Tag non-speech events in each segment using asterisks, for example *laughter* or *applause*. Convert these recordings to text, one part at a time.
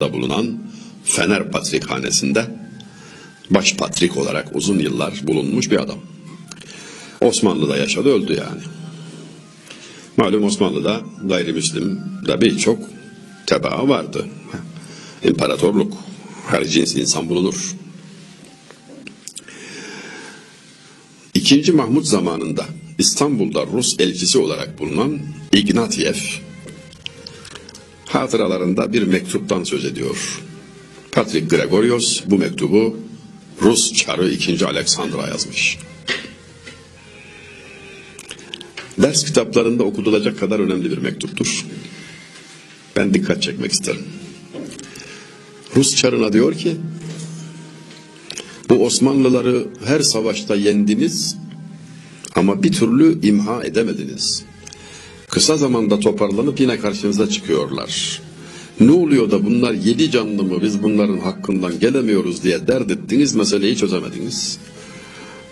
da bulunan Fener Patrikhanesi'nde baş patrik olarak uzun yıllar bulunmuş bir adam. Osmanlı'da yaşadı öldü yani. Malum Osmanlı'da gayrimüslim de birçok tebaa vardı. İmparatorluk, her cins insan bulunur. İkinci Mahmut zamanında İstanbul'da Rus elçisi olarak bulunan Ignatiev hatıralarında bir mektuptan söz ediyor. Patrick Gregorios bu mektubu Rus Çarı 2. Aleksandr'a yazmış. Ders kitaplarında okutulacak kadar önemli bir mektuptur. Ben dikkat çekmek isterim. Rus Çarı'na diyor ki, bu Osmanlıları her savaşta yendiniz ama bir türlü imha edemediniz. Kısa zamanda toparlanıp yine karşınıza çıkıyorlar. Ne oluyor da bunlar yedi canlı mı biz bunların hakkından gelemiyoruz diye dert ettiniz meseleyi çözemediniz.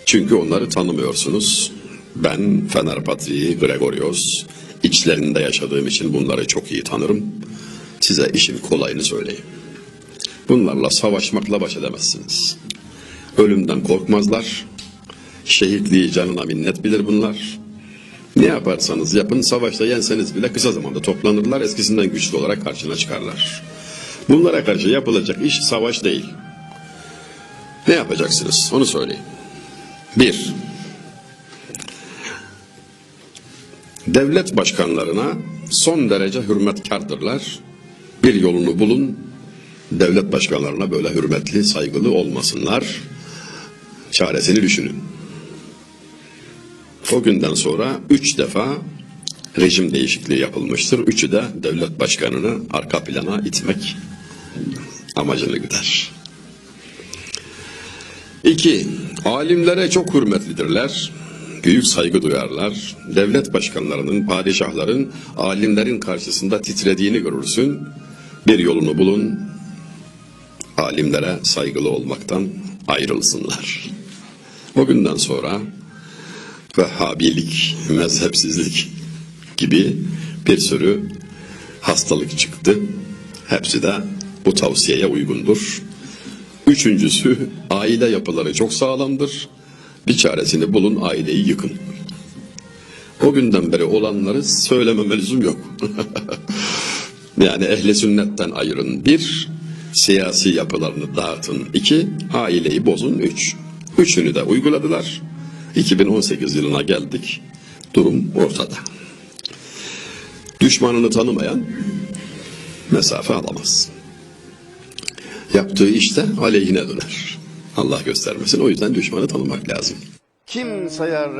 Çünkü onları tanımıyorsunuz. Ben Fener Patriği Gregorios içlerinde yaşadığım için bunları çok iyi tanırım. Size işin kolayını söyleyeyim. Bunlarla savaşmakla baş edemezsiniz. Ölümden korkmazlar. Şehitliği canına minnet bilir bunlar. Ne yaparsanız yapın savaşta yenseniz bile kısa zamanda toplanırlar eskisinden güçlü olarak karşına çıkarlar. Bunlara karşı yapılacak iş savaş değil. Ne yapacaksınız onu söyleyeyim. Bir, devlet başkanlarına son derece hürmetkardırlar. Bir yolunu bulun, devlet başkanlarına böyle hürmetli, saygılı olmasınlar. Çaresini düşünün. O günden sonra üç defa rejim değişikliği yapılmıştır. Üçü de devlet başkanını arka plana itmek amacını güder. İki, alimlere çok hürmetlidirler. Büyük saygı duyarlar. Devlet başkanlarının, padişahların, alimlerin karşısında titrediğini görürsün. Bir yolunu bulun, alimlere saygılı olmaktan ayrılsınlar. O günden sonra Vehhabilik, mezhepsizlik gibi bir sürü hastalık çıktı. Hepsi de bu tavsiyeye uygundur. Üçüncüsü aile yapıları çok sağlamdır. Bir çaresini bulun aileyi yıkın. O günden beri olanları söylememe lüzum yok. *laughs* yani ehli sünnetten ayırın bir, siyasi yapılarını dağıtın iki, aileyi bozun üç. Üçünü de uyguladılar. 2018 yılına geldik. Durum ortada. Düşmanını tanımayan mesafe alamaz. Yaptığı işte aleyhine döner. Allah göstermesin. O yüzden düşmanı tanımak lazım. Kim sayar